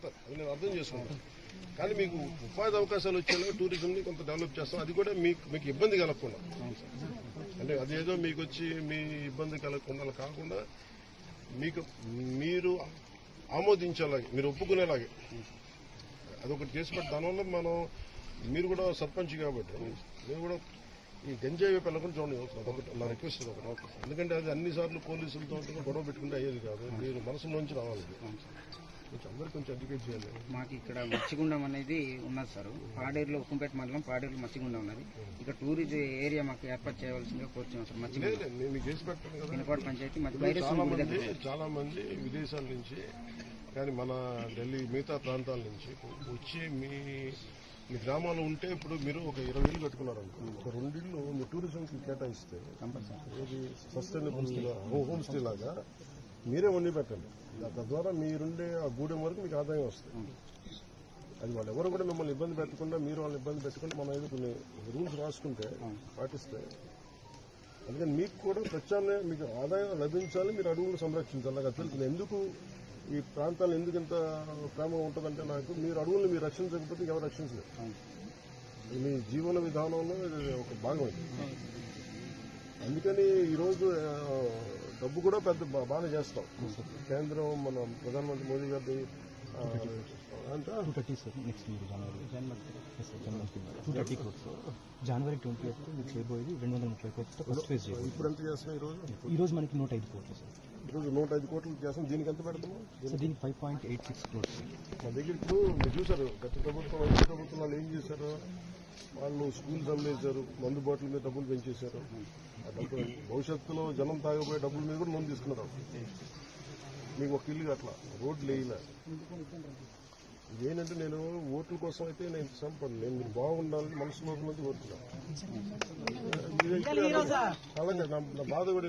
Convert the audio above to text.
వెళ్తారు అది నేను అర్థం చేసుకుంటాను కానీ మీకు ఉపాధి అవకాశాలు వచ్చేలాగా టూరిజంని కొంత డెవలప్ చేస్తాం. అది కూడా మీకు మీకు ఇబ్బంది కలగకుండా. అంటే అదేదో మీకు వచ్చి మీ ఇబ్బంది కలగకుండా అలా కాకుండా మీకు మీరు ఆమోదించేలాగే మీరు ఒప్పుకునేలాగే. అదొకటి చేసి పెట్టి దానివల్ల మనం మీరు కూడా సర్పంచ్ కాబట్టి నేను కూడా ఈ గంజాయి వైపు వెళ్ళకుండా చూడండి. ఒకటి నా రిక్వెస్ట్ ఒకటి. ఎందుకంటే అది అన్ని సార్లు పోలీసులతో గొడవ పెట్టుకుంటే అయ్యేది కాదు. మీరు మనసులోంచి రావాలి. కొంచెం కొంచెం ఎడ్యుకేట్ చేయాలి. మాకు ఇక్కడ మచ్చిగుండం అనేది ఉన్నది సార్. పాడేరులో ఉక్కంపేట మండలం పాడేరులో మచ్చిగుండం ఉన్నది. ఇక్కడ టూరిజం ఏరియా మాకు ఏర్పాటు చేయవలసిందిగా కోరుతున్నాం సార్ నేను చేసి పినపాడు పంచాయతీ చాలా మంది దగ్గర చాలా మంది విదేశాల నుంచి కానీ మన ఢిల్లీ మిగతా ప్రాంతాల నుంచి వచ్చి మీ మీ గ్రామాల్లో ఉంటే ఇప్పుడు మీరు ఒక ఇరవై వేలు కట్టుకున్నారు ఒక రెండిళ్ళు మీ టూరిజంకి కేటాయిస్తే సస్టైనబుల్ హోమ్ స్టే లాగా? మీరే వండి పెట్టండి. తద్వారా మీరుండే ఆ గూడెం వరకు మీకు ఆదాయం వస్తుంది. అది వాళ్ళు ఎవరు కూడా మిమ్మల్ని ఇబ్బంది పెట్టకుండా మీరు వాళ్ళని ఇబ్బంది పెట్టకుండా మనం ఏదో కొన్ని రూల్స్ రాసుకుంటే పాటిస్తే అందుకని మీకు కూడా ప్రత్యామ్నాయం మీకు ఆదాయం లభించాలి మీరు అడవులను సంరక్షించాలి. నాకు తెలుసు ఎందుకు ఈ ప్రాంతాలు ఎందుకు ఇంత ప్రేమ ఉంటుందంటే నాకు మీరు అడవులను మీరు రక్షించకపోతే ఎవరు రక్షించలేదు మీ జీవన విధానంలో ఒక భాగం అందుకని ఈరోజు డబ్బు కూడా పెద్ద బా- బాగానే చేస్తాం. కేంద్రం మన ప్రధానమంత్రి మోదీ గారి జనవరి ట్వంటీ ఎయిత్ మీకు చేయబోయేది రెండు వందల ముప్పై కోట్లతో ఫస్ట్ ఫేజ్ ఇప్పుడు ఎంత చేస్తున్నాం ఈరోజు ఈ రోజు మనకి నూట ఐదు కోట్లు సార్ ఈరోజు నూట ఐదు కోట్లు చేస్తాం. దీనికి ఎంత దీనికి five point eight six crores మన దగ్గర ఇప్పుడు మీరు చూసారు గత ప్రభుత్వం వైద్య ప్రభుత్వం వాళ్ళు ఏం చేశారు? వాళ్ళు స్కూల్స్ అమ్మేశారు మందు బాటిల్ మీద డబ్బులు పెంచేశారు. ఆ డబ్బులు భవిష్యత్తులో జనం తాగబోయే డబ్బుల మీద కూడా లోన్ తీసుకున్నారు మీకు ఒక ఇల్లు అట్లా రోడ్లు వేయలే. ఇదేంటంటే నేను ఓట్ల కోసం అయితే నేను సంపను నేను మీరు బాగుండాలని మనసులో ఉన్నది కోరుతున్నాను. అలాగే నా నా బాధ కూడా